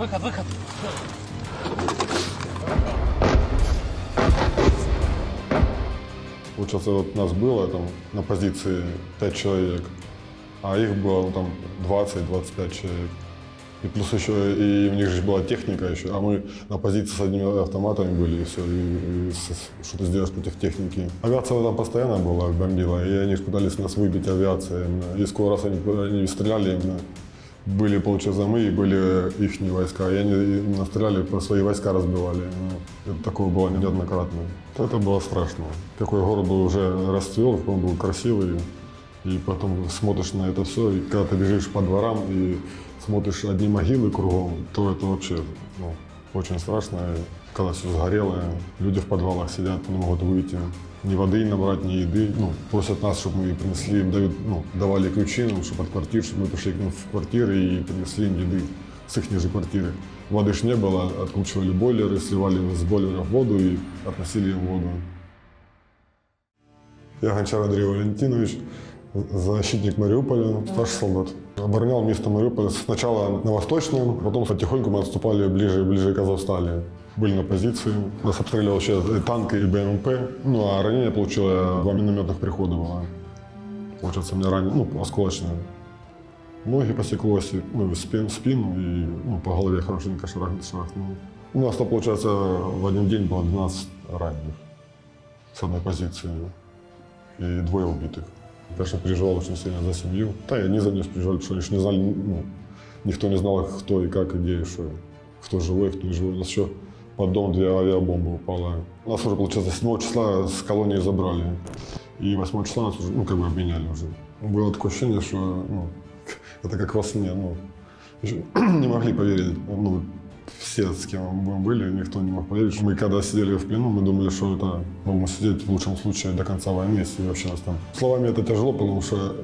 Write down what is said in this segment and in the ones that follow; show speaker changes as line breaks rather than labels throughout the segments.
Выход, выход.
Получается, вот нас было там на позиции 5 человек, а их было ну, там 20-25 человек. И плюс еще и у них же была техника еще, а мы на позиции с одними автоматами были, и все, и, и что-то сделать против техники. Авиация там постоянно была, бомбила, и они пытались нас выбить авиацией. именно. И сколько раз они, они стреляли, именно. были, получается, мы и были их войска, и они именно стреляли, по свои войска разбивали. Ну, Это такое было неоднократно. Это было страшно. Какой город был уже расцвел, он был красивый, и потом смотришь на это все, и когда ты бежишь по дворам и смотришь одни могилы кругом, то это вообще ну, очень страшно. И Когда все сгорело, люди в подвалах сидят, не могут выйти. Ни воды набрать, ни еды. Ну, просят нас, чтобы мы принесли, им дают, ну, давали ключи, нам, чтобы от квартир, чтобы мы пришли к ним в квартиры и принесли им еды с их же квартиры. Воды ж не было, откручивали бойлеры, сливали с бойлеров воду и относили им воду. Я Гончар Андрей Валентинович, защитник Мариуполя, старший солдат. Оборонял место Мариуполя сначала на восточном, потом потихоньку мы отступали ближе и ближе к Азовстали. Были на позиции. Нас обстреливал вообще и танки и БМП. Ну, а ранение получил я два минометных прихода было. Получается, меня ранили, ну, осколочное. Ноги посеклось, и, ну, и спин, спину, и ну, по голове хорошенько шарах- шарахнуло. У нас, то, получается, в один день было 12 раненых с одной позиции и двое убитых. Конечно, переживал очень сильно за семью. Да, и они за нее переживали, что лишь не знали, ну, никто не знал, кто и как, и где, и что. Кто живой, кто не живой. У нас еще под дом две авиабомбы упало. Нас уже, получается, 7 числа с колонии забрали. И 8 числа нас уже, ну, как бы обменяли уже. Было такое ощущение, что, ну, это как во сне, ну, не могли поверить, ну, все, с кем мы были, никто не мог поверить. Мы когда сидели в плену, мы думали, что это мы будем сидеть в лучшем случае до конца войны, если вообще нас там. Словами это тяжело, потому что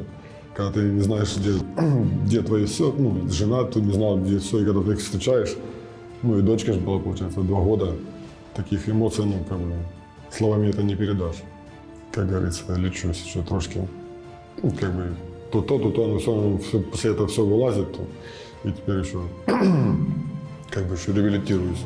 когда ты не знаешь, где, где твое все, ну, жена, ты не знала, где все, и когда ты их встречаешь, ну и дочка же была, получается, два года, таких эмоций, ну, как бы, словами это не передашь. Как говорится, лечусь еще трошки, ну, как бы, то то, то то, но все, все, после этого все вылазит, то, и теперь еще как бы еще реабилитируюсь.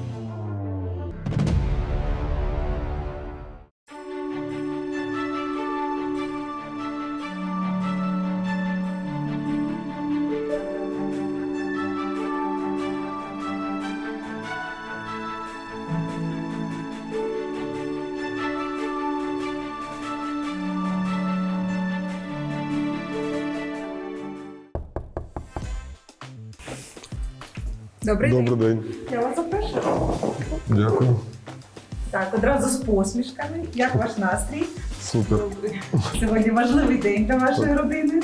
Добрий день.
Добрий день.
Я вас запрошую.
Дякую.
Так, одразу з посмішками. Як ваш настрій?
Супер.
Сьогодні важливий день для вашої родини.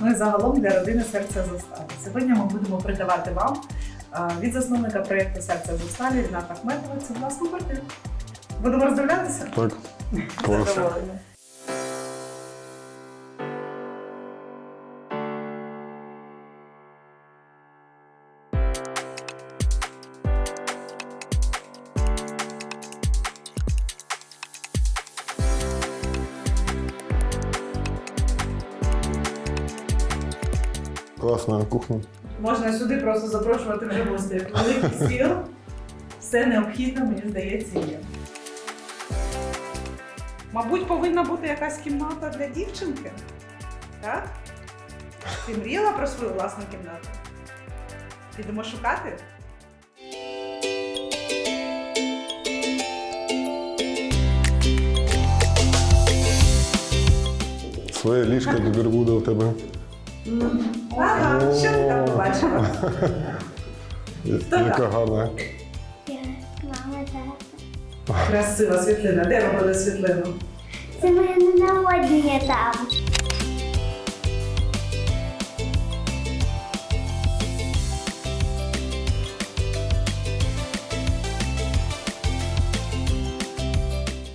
Ну і загалом для родини серця Зосталі. Сьогодні ми будемо придавати вам від засновника проєкту Серця Зосталі Ріната Ахметова цю власну квартиру. Будемо роздивлятися?
Так. Клас. Класна кухня.
Можна сюди просто запрошувати вже гостей. Великий стіл. Все необхідне, мені здається, є. Мабуть, повинна бути якась кімната для дівчинки. Так? Ти мріяла про свою власну кімнату? Підемо шукати?
Своє ліжко тепер буде у тебе.
Ага, що ти там побачила?
Яка гарна.
Я мама тата.
Красива світлина. Де робили світлину?
Це моє ненаводнення там.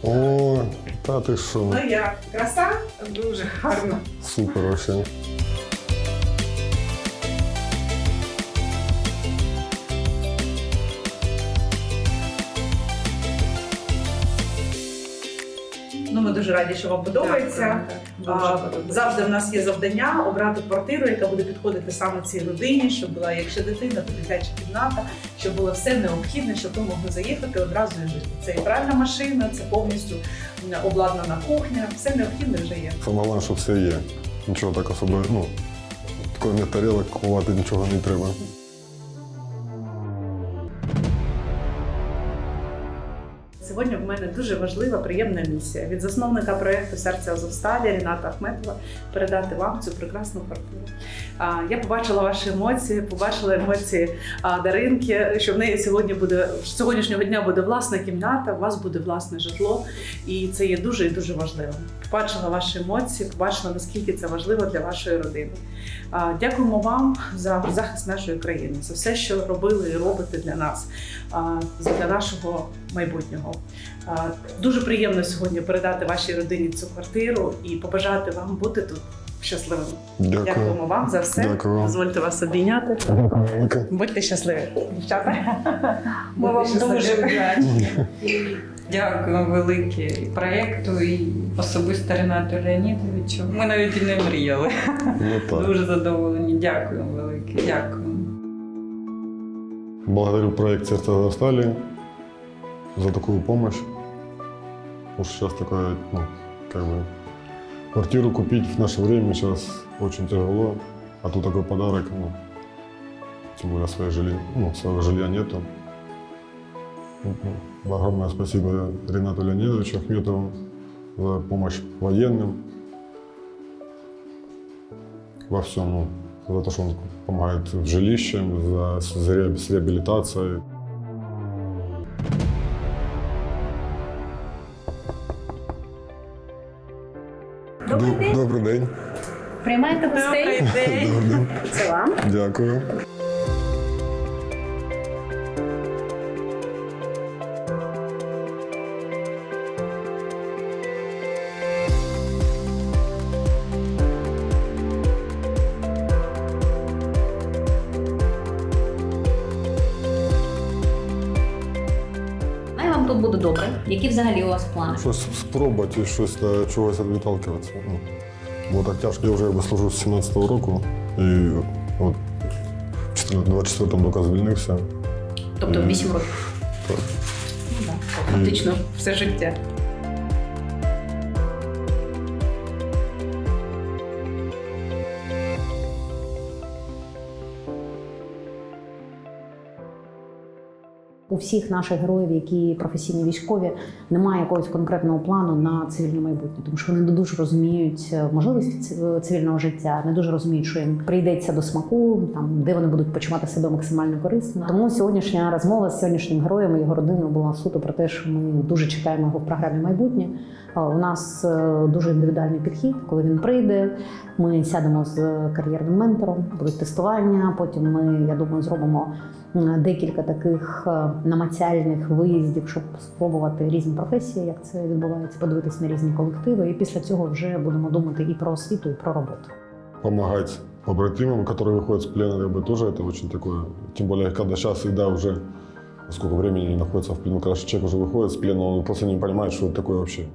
О, та ти що?
Ну як? Краса? Дуже гарно.
Супер вообще.
Дуже раді, що вам подобається. А, Завжди в нас є завдання обрати квартиру, яка буде підходити саме цій родині, щоб була, якщо дитина, то дитяча кімната, щоб було все необхідне, щоб ви могли заїхати одразу і жити. Це і пральна машина, це повністю обладнана кухня, все необхідне вже є.
Саме головне, що все є. Нічого так особливо, ну, кроме тарілок, купувати нічого не треба.
Сьогодні в мене дуже важлива, приємна місія від засновника проєкту Серце Азовсталі Ріната Ахметова передати вам цю прекрасну квартиру. Я побачила ваші емоції, побачила емоції Даринки, що в неї сьогодні буде з сьогоднішнього дня буде власна кімната, у вас буде власне житло, і це є дуже і дуже важливо. Побачила ваші емоції, побачила наскільки це важливо для вашої родини. Дякуємо вам за захист нашої країни, за все, що робили і робите для нас, для нашого майбутнього. Дуже приємно сьогодні передати вашій родині цю квартиру і побажати вам бути тут щасливими.
Дякую.
Дякуємо вам за все.
Дякую.
Дозвольте вас обійняти.
Дякую.
Будьте щасливі, дівчата.
Ми вам дуже вдячні. І Дякуємо велике і проєкту, і особисто Ренату Леонідовичу. Ми навіть і не мріяли.
Ну так.
Дуже задоволені. Дякуємо велике. Дякуємо.
Благодарю проект «Сердце Азовстали» за такую помощь. Что сейчас такое, ну, как бы, квартиру купить в наше время сейчас очень тяжело, а тут такой подарок, ну, тем более своей жилья, ну, своего жилья нету. Ну, Огромное спасибо Ренату Леонидовичу Ахметову за помощь военным во всем, ну, за то, что он помогает в жилище, за, с реабилитацией.
Добрий день.
Добрий день.
Приймайте гостей.
день.
Добрий день.
Це вам.
Дякую.
Вам тут буде добре. Які взагалі у вас плани?
Щось спробувати щось на чогось відталкиватися. Ну, бо так тяжко. Я вже якби служу з 17-го року і от в 24-му тільки звільнився.
Тобто
Е,
8 років.
так.
Ну, так. Фактично все життя.
У всіх наших героїв, які професійні військові, немає якогось конкретного плану на цивільне майбутнє, тому що вони не дуже розуміють е, можливості цивільного життя, не дуже розуміють, що їм прийдеться до смаку, там де вони будуть почувати себе максимально корисно. Тому сьогоднішня розмова з сьогоднішнім героєм і його родиною була суто про те, що ми дуже чекаємо його в програмі майбутнє. Е, У нас е, дуже індивідуальний підхід. Коли він прийде, ми сядемо з кар'єрним ментором, будуть тестування. Потім ми, я думаю, зробимо декілька таких е, намацяльних виїздів, щоб спробувати різні професії, як це відбувається, подивитись на різні колективи. І після цього вже будемо думати і про освіту, і про роботу.
Помогать побратимам, которые выходят с плена, как бы тоже это очень такое. Тем более, когда сейчас всегда уже сколько времени находится в плену, когда человек уже выходит с плена, он просто не понимает, что это такое вообще.